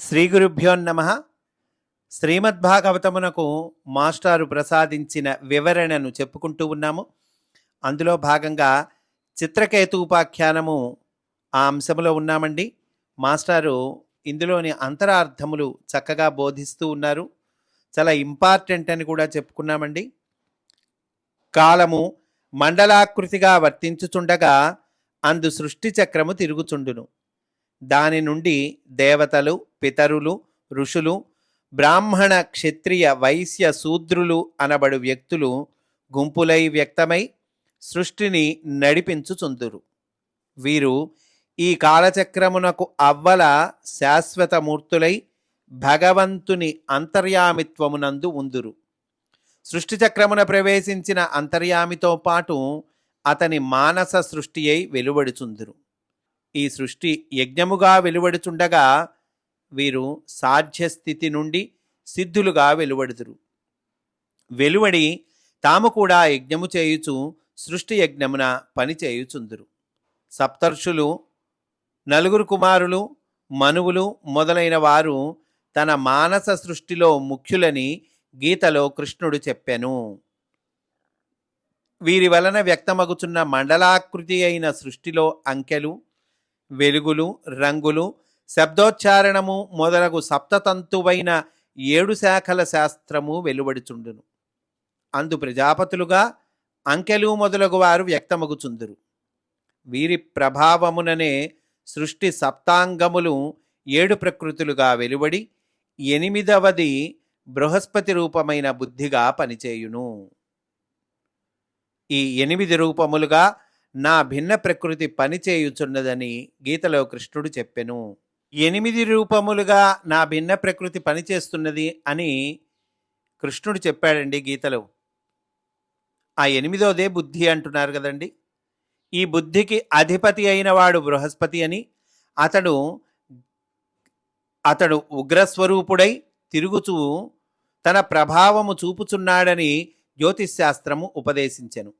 శ్రీ గురుభ్యోన్నమ శ్రీమద్భాగవతమునకు మాస్టారు ప్రసాదించిన వివరణను చెప్పుకుంటూ ఉన్నాము. అందులో భాగంగా చిత్రకేతు ఉపాఖ్యానము ఆ అంశంలో ఉన్నామండి. మాస్టారు ఇందులోని అంతరార్థములు చక్కగా బోధిస్తూ ఉన్నారు. చాలా ఇంపార్టెంట్ అని కూడా చెప్పుకున్నామండి. కాలము మండలాకృతిగా వర్తించుచుండగా అందు సృష్టి చక్రము తిరుగుచుండును. దాని నుండి దేవతలు పితరులు ఋషులు బ్రాహ్మణ క్షత్రియ వైశ్య శూద్రులు అనబడు వ్యక్తులు గుంపులై వ్యక్తమై సృష్టిని నడిపించుచుందురు. వీరు ఈ కాలచక్రమునకు అవ్వల శాశ్వత మూర్తులై భగవంతుని అంతర్యామిత్వమునందు ఉందురు. సృష్టి చక్రమున ప్రవేశించిన అంతర్యామితో పాటు అతని మానస సృష్టి అయి వెలువడుచుందురు. ఈ సృష్టి యజ్ఞముగా వెలువడుచుండగా వీరు సాధ్యస్థితి నుండి సిద్ధులుగా వెలువడుదురు. వెలువడి తాము కూడా యజ్ఞము చేయుచు సృష్టి యజ్ఞమున పనిచేయుచుందురు సప్తర్షులు నలుగురు కుమారులు మనువులు మొదలైన వారు తన మానస సృష్టిలో ముఖ్యులని గీతలో కృష్ణుడు చెప్పెను. వీరి వలన వ్యక్తమగుచున్న మండలాకృతి అయిన సృష్టిలో అంకెలు వెలుగులు రంగులు శబ్దోచ్చారణము మొదలగు సప్తతంతువైన ఏడు శాఖల శాస్త్రము వెలువడుచుండును. అందు ప్రజాపతులుగా అంకెలు మొదలగు వారు వ్యక్తమగుచుందురు. వీరి ప్రభావముననే సృష్టి సప్తాంగములు ఏడు ప్రకృతులుగా వెలువడి ఎనిమిదవది బృహస్పతి రూపమైన బుద్ధిగా పనిచేయును. ఈ ఎనిమిది రూపములుగా నా భిన్న ప్రకృతి పనిచేయుచున్నదని గీతలో కృష్ణుడు చెప్పెను. ఎనిమిది రూపములుగా నా భిన్న ప్రకృతి పనిచేస్తున్నది అని కృష్ణుడు చెప్పాడండి గీతలో. ఆ ఎనిమిదోదే బుద్ధి అంటున్నారు కదండి. ఈ బుద్ధికి అధిపతి అయిన వాడు బృహస్పతి అని అతడు అతడు ఉగ్రస్వరూపుడై తిరుగుచూ తన ప్రభావము చూపుచున్నాడని జ్యోతిశాస్త్రము ఉపదేశించెను.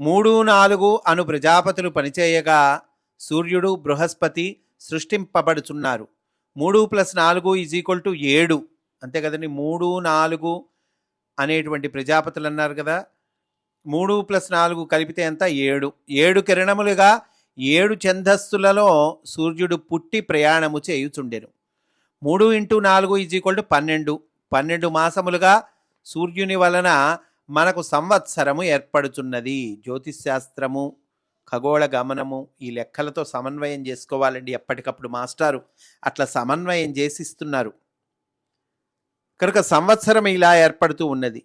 మూడు నాలుగు అను ప్రజాపతులు పనిచేయగా సూర్యుడు బృహస్పతి సృష్టింపబడుచున్నారు. మూడు ప్లస్ నాలుగు ఈజ్ ఈక్వల్ టు ఏడు. అంతే కదండి. మూడు నాలుగు అనేటువంటి ప్రజాపతులు అన్నారు కదా. మూడు ప్లస్ నాలుగు కలిపితే ఎంత? ఏడు. ఏడు కిరణములుగా ఏడు ఛందస్సులలో సూర్యుడు పుట్టి ప్రయాణము చేయుచుండెను. మూడు ఇంటూ నాలుగు ఈజ్ ఈక్వల్ టు పన్నెండు. పన్నెండు మాసములుగా సూర్యుని వలన మనకు సంవత్సరము ఏర్పడుచున్నది. జ్యోతిశాస్త్రము ఖగోళ గమనము ఈ లెక్కలతో సమన్వయం చేసుకోవాలండి ఎప్పటికప్పుడు మాస్టారు. అట్లా సమన్వయం చేసిస్తున్నారు. కనుక సంవత్సరం ఇలా ఏర్పడుతూ ఉన్నది.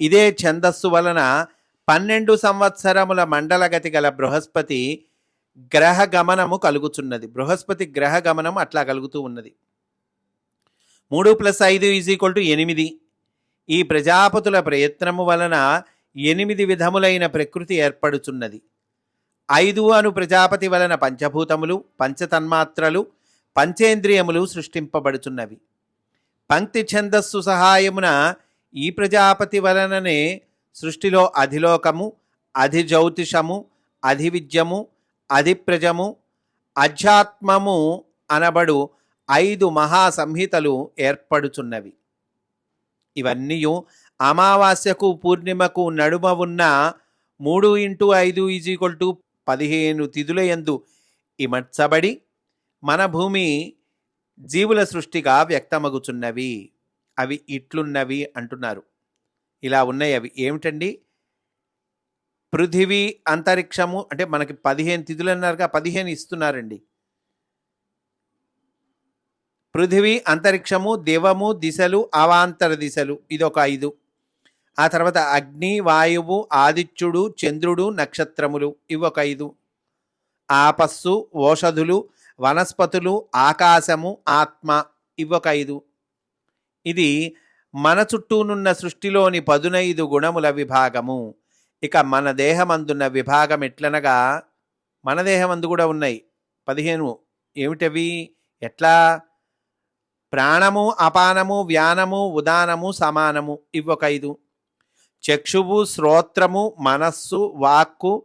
ఇదే ఛందస్సు వలన పన్నెండు సంవత్సరముల మండలగతి గల బృహస్పతి గ్రహ గమనము కలుగుచున్నది బృహస్పతి గ్రహ గమనం అట్లా కలుగుతూ ఉన్నది. మూడు ప్లస్ ఐదు ఈజ్ ఈక్వల్ టు ఎనిమిది. ఈ ప్రజాపతుల ప్రయత్నము వలన ఎనిమిది విధములైన ప్రకృతి ఏర్పడుచున్నది. ఐదు అను ప్రజాపతి వలన పంచభూతములు పంచతన్మాత్రలు పంచేంద్రియములు సృష్టింపబడుచున్నవి. పంక్తి ఛందస్సు సహాయమున ఈ ప్రజాపతి వలననే సృష్టిలో అధిలోకము అధిజ్యోతిషము అధివిద్యము అధిప్రజము అధ్యాత్మము అనబడు ఐదు మహాసంహితలు ఏర్పడుచున్నవి. ఇవన్నీ అమావాస్యకు పూర్ణిమకు నడుమ ఉన్న మూడు ఇంటూ ఐదు ఈజ్ టు పదిహేను తిథుల యందు ఇమర్చబడి మన భూమి జీవుల సృష్టిగా వ్యక్తమగుచున్నవి. అవి ఇట్లున్నవి అంటున్నారు. ఇలా ఉన్నాయి అవి. ఏమిటండి? పృథివీ అంతరిక్షము అంటే మనకి పదిహేను తిథులు అన్నారుగా పదిహేను ఇస్తున్నారండి. పృథివీ అంతరిక్షము దివము దిశలు అవాంతర దిశలు. ఇదొక ఐదు. ఆ తర్వాత అగ్ని వాయువు ఆదిత్యుడు చంద్రుడు నక్షత్రములు. ఇవి ఒక ఐదు. ఆపస్సు ఓషధులు వనస్పతులు ఆకాశము ఆత్మ. ఇవి ఒక ఐదు. ఇది మన చుట్టూనున్న సృష్టిలోని పదునైదు గుణముల విభాగము. ఇక మన దేహమందున్న విభాగం ఎట్లనగా మన దేహమందు కూడా ఉన్నాయి. పదిహేను. ఏమిటవి? ఎట్లా? ప్రాణము అపానము వ్యానము ఉదానము సమానము ఇవ్వొక ఐదు చక్షువు శ్రోత్రము మనస్సు వాక్కు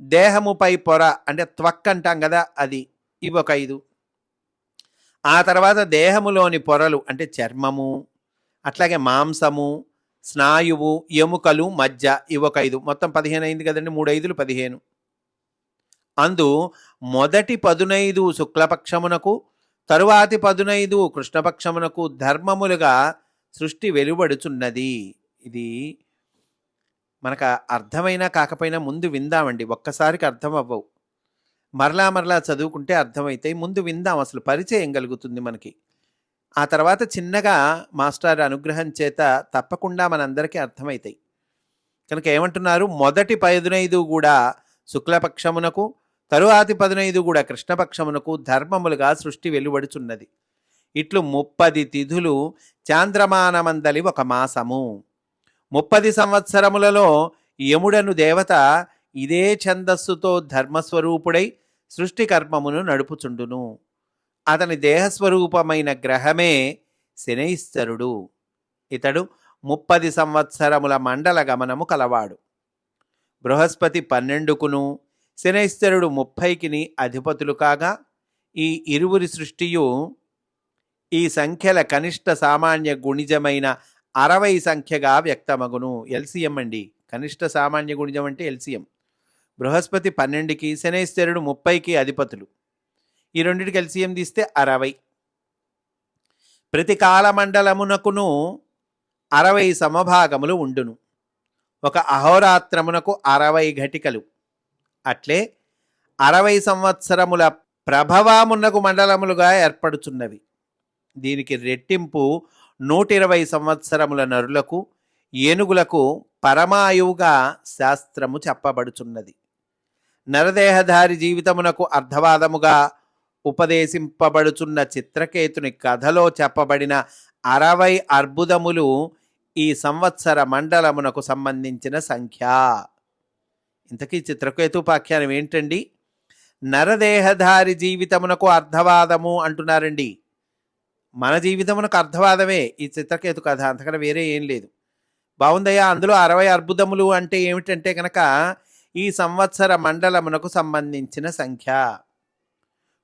దేహముపై పొర అంటే త్వక్ అంటాం కదా అది ఇవి ఐదు ఆ తర్వాత దేహములోని పొరలు అంటే చర్మము అట్లాగే మాంసము స్నాయువు ఎముకలు మజ్జ ఇవి ఐదు మొత్తం పదిహేను అయింది కదండి మూడు ఐదులు పదిహేను. అందు మొదటి పదునైదు శుక్లపక్షమునకు తరువాతి పదునైదు కృష్ణపక్షమునకు ధర్మములుగా సృష్టి వెలువడుచున్నది. ఇది మనకు అర్థమైనా కాకపోయినా ముందు విందామండి. ఒక్కసారికి అర్థం అవ్వవు. మరలా మరలా చదువుకుంటే అర్థమవుతాయి ముందు విందాం అసలు పరిచయం కలుగుతుంది మనకి. ఆ తర్వాత చిన్నగా మాస్టర్ అనుగ్రహం చేత తప్పకుండా మనందరికీ అర్థమవుతాయి కనుక ఏమంటున్నారు? మొదటి పదునైదు కూడా శుక్లపక్షమునకు తరువాతి పదునైదు కూడా కృష్ణపక్షమునకు ధర్మములుగా సృష్టి వెలువడుచున్నది. ఇట్లు ముప్పది తిథులు చాంద్రమానమందలి ఒక మాసము. ముప్పది సంవత్సరములలో యముడను దేవత ఇదే ఛందస్సుతో ధర్మస్వరూపుడై సృష్టి కర్మమును నడుపుచుండును. అతని దేహస్వరూపమైన గ్రహమే శనైశ్వరుడు ఇతడు ముప్పది సంవత్సరముల మండల గమనము కలవాడు. బృహస్పతి పన్నెండుకును శనైశ్వరుడు ముప్పైకిని అధిపతులు కాగా ఈ ఇరువురి సృష్టియు ఈ సంఖ్యల కనిష్ట సామాన్య గుణిజమైన అరవై సంఖ్యగా వ్యక్తమగును. ఎల్సిఎం అండి. కనిష్ట సామాన్య గుణిజం అంటే ఎల్సిఎం. బృహస్పతి పన్నెండుకి శనైశ్వరుడు ముప్పైకి అధిపతులు. ఈ రెండింటికి ఎల్సిఎం తీస్తే అరవై. ప్రతి కాలమండలమునకును అరవై సమభాగములు ఉండును. ఒక అహోరాత్రమునకు అరవై ఘటికలు. అట్లే అరవై సంవత్సరముల ప్రభవామున్నకు మండలములుగా ఏర్పడుచున్నవి. దీనికి రెట్టింపు నూట ఇరవై సంవత్సరముల నరులకు ఏనుగులకు పరమాయువుగా శాస్త్రము చెప్పబడుచున్నది. నరదేహధారి జీవితమునకు అర్ధవాదముగా ఉపదేశింపబడుచున్న చిత్రకేతుని కథలో చెప్పబడిన అరవై అర్బుదములు ఈ సంవత్సర మండలమునకు సంబంధించిన సంఖ్య. ఇంతకీ చిత్రకేతుపాఖ్యానం ఏంటండి? నరదేహధారి జీవితమునకు అర్ధవాదము అంటున్నారండి. మన జీవితమునకు అర్థవాదమే ఈ చిత్రకేతు కథ అంతకన్నా వేరే ఏం లేదు. బాగుందయ్యా అందులో అరవై అర్బుదములు అంటే ఏమిటంటే కనుక ఈ సంవత్సర మండలమునకు సంబంధించిన సంఖ్య.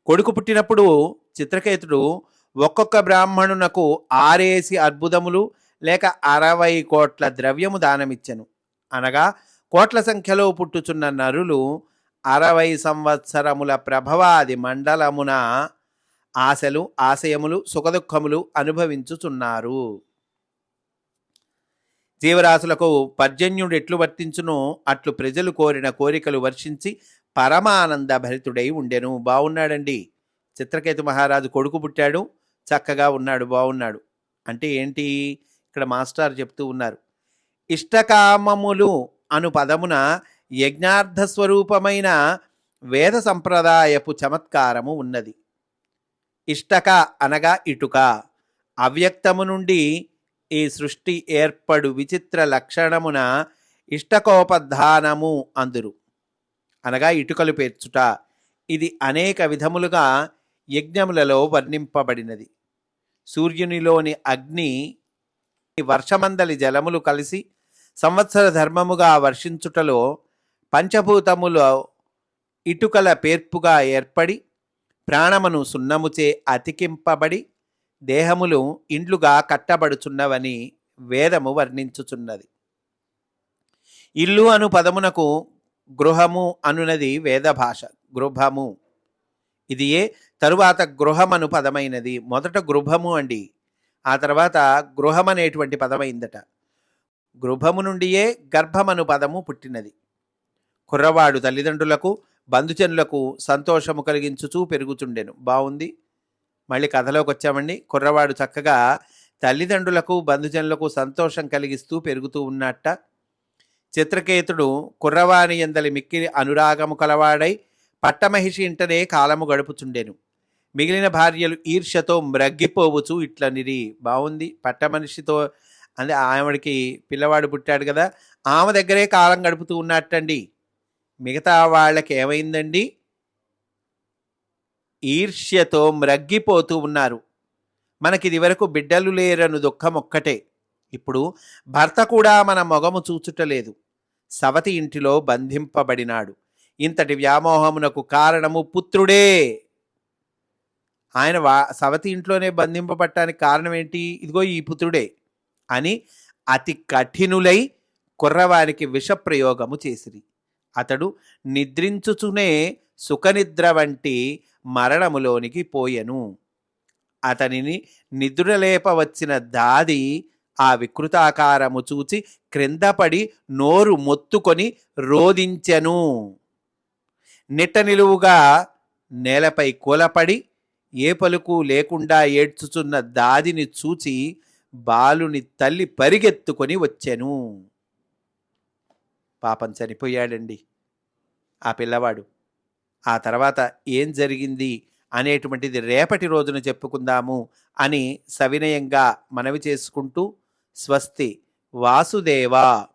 కొడుకు పుట్టినప్పుడు చిత్రకేతుడు ఒక్కొక్క బ్రాహ్మణునకు ఆరేసి అర్బుదములు లేక అరవై కోట్ల ద్రవ్యము దానమిచ్చెను. అనగా కోట్ల సంఖ్యలో పుట్టుచున్న నరులు అరవై సంవత్సరముల ప్రభవాది మండలమున ఆశలు ఆశయములు సుఖదుఖములు అనుభవించుచున్నారు. జీవరాశులకు పర్జన్యుడు ఎట్లు వర్తించునో అట్లు ప్రజలు కోరిన కోరికలు వర్షించి పరమానంద భరితుడై ఉండెను. బాగున్నాడండి చిత్రకేతు మహారాజు కొడుకు పుట్టాడు. చక్కగా ఉన్నాడు బాగున్నాడు అంటే ఏంటి? ఇక్కడ మాస్టర్ చెప్తూ ఉన్నారు. ఇష్టకామములు అను పదమున యజ్ఞార్థ స్వరూపమైన వేద సంప్రదాయపు చమత్కారము ఉన్నది. ఇష్టక అనగా ఇటుక. అవ్యక్తము నుండి ఈ సృష్టి ఏర్పడు విచిత్ర లక్షణమున ఇష్టకోపధానము అందురు. అనగా ఇటుకలు పేర్చుట. ఇది అనేక విధములుగా యజ్ఞములలో వర్ణింపబడినది. సూర్యునిలోని అగ్ని వర్షమందలి జలములు కలిసి సంవత్సర ధర్మముగా వర్షించుటలో పంచభూతములో ఇటుకల పేర్పుగా ఏర్పడి ప్రాణమును సున్నముచే అతికింపబడి దేహములు ఇండ్లుగా కట్టబడుచున్నవని వేదము వర్ణించుచున్నది. ఇల్లు అను పదమునకు గృహము అనునది వేద భాష. గృహము. ఇది ఏ తరువాత గృహమను పదమైనది. మొదట గృహము అండి. ఆ తర్వాత గృహం అనేటువంటి పదమైందట. గృభము నుండియే గర్భమను పదము పుట్టినది. కుర్రవాడు తల్లిదండ్రులకు బంధుజనులకు సంతోషము కలిగించుచూ పెరుగుతుండెను బాగుంది మళ్ళీ కథలోకి వచ్చామండి. కుర్రవాడు చక్కగా తల్లిదండ్రులకు బంధుజనులకు సంతోషం కలిగిస్తూ పెరుగుతూ ఉన్నట్ట. చిత్రకేతుడు కుర్రవాణి ఎందలి మిక్కిలి అనురాగము కలవాడై పట్టమహిషి ఇంటనే కాలము గడుపుచుండెను. మిగిలిన భార్యలు ఈర్ష్యతో మ్రగ్గిపోవచ్చు ఇట్లనిరి. బాగుంది పట్టమనిషితో అంటే ఆమెడికి పిల్లవాడు పుట్టాడు కదా ఆమె దగ్గరే కాలం గడుపుతూ ఉన్నట్టండి. మిగతా వాళ్ళకి ఏమైందండి? ఈర్ష్యతో మ్రగ్గిపోతూ ఉన్నారు. మనకి ఇదివరకు బిడ్డలు లేరను దుఃఖం ఒక్కటే. ఇప్పుడు భర్త కూడా మన మొగము చూచుటలేదు. సవతి ఇంటిలో బంధింపబడినాడు. ఇంతటి వ్యామోహమునకు కారణము పుత్రుడే. ఆయన వా సవతి ఇంట్లోనే బంధింపబట్టడానికి కారణం ఏంటి ఇదిగో ఈ పుత్రుడే. అని అతి కఠినులై కుర్రవానికి విషప్రయోగము చేసిరి. అతడు నిద్రించుచునే సుఖనిద్ర వంటి మరణములోనికి పోయెను. అతనిని నిద్రలేప వచ్చిన దాది ఆ వికృతాకారము చూచి క్రిందపడి నోరు మొత్తుకొని రోదించెను నిట్ట నిలువుగా నేలపై కూలపడి ఏ పలుకు లేకుండా ఏడ్చుచున్న దాదిని చూచి బాలుని తల్లి పరిగెత్తుకొని వచ్చాను. పాపం చనిపోయాడండి ఆ పిల్లవాడు. ఆ తర్వాత ఏం జరిగింది అనేటువంటిది రేపటి రోజున చెప్పుకుందాము అని సవినయంగా మనవి చేసుకుంటూ స్వస్తి వాసుదేవా.